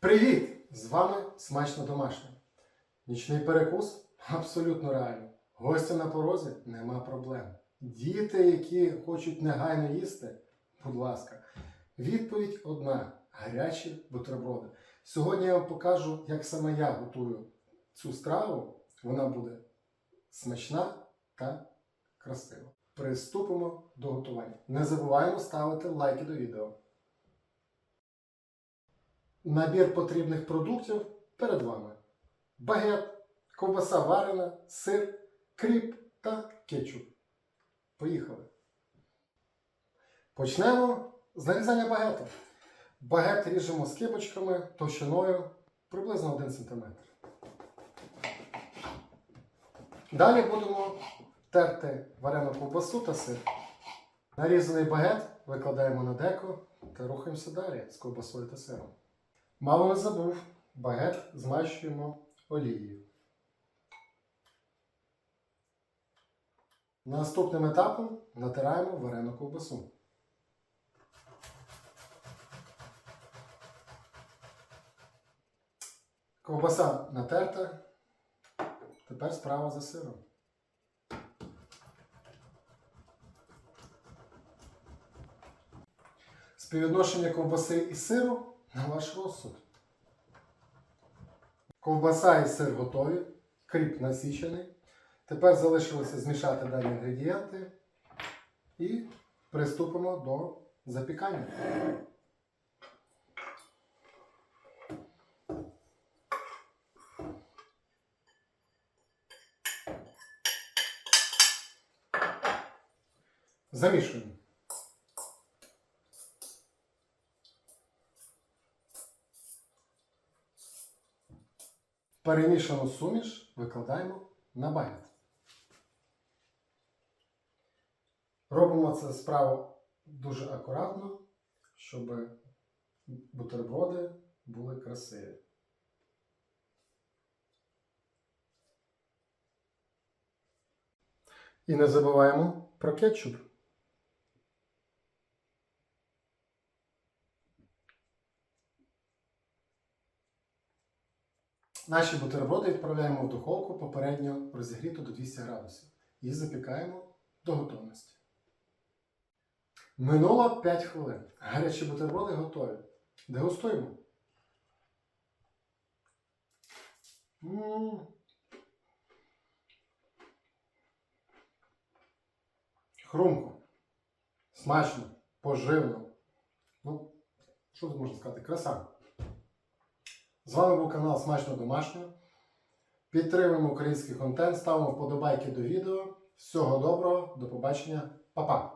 Привіт! З вами смачно домашнє. Нічний перекус абсолютно реально. Гостя на порозі нема проблем. Діти, які хочуть негайно їсти, будь ласка. Відповідь одна: гарячі бутерброди. Сьогодні я вам покажу, як саме я готую цю страву. Вона буде смачна та красива. Приступимо до готування. Не забуваємо ставити лайки до відео. Набір потрібних продуктів перед вами: багет, ковбаса варена, сир, кріп та кетчуп. Поїхали. Почнемо з нарізання багету. Багет ріжемо скибочками товщиною приблизно 1 см. Далі будемо терти варену ковбасу та сир. Нарізаний багет викладаємо на деко та рухаємося далі з ковбасою та сиром. Мало не забув, багет змащуємо олією. Наступним етапом натираємо варену ковбасу. Ковбаса натерта. Тепер справа за сиром. Співвідношення ковбаси і сиру на ваш розсуд. Ковбаса і сир готові, кріп насічений. Тепер залишилося змішати дані інгредієнти і приступимо до запікання. Замішуємо. Перемішану суміш викладаємо на багет. Робимо це справу дуже акуратно, щоб бутерброди були красиві. І не забуваємо про кетчуп. Наші бутерброди відправляємо в духовку попередньо розігріту до 200 градусів і запікаємо до готовності. Минуло 5 хвилин. Гарячі бутерброди готові. Дегустуємо. Хрумко. Смачно, поживно. Ну, що тут можна сказати? Краса. З вами був канал Смачно Домашньо. Підтримуємо український контент, ставимо вподобайки до відео. Всього доброго, до побачення, Па-па!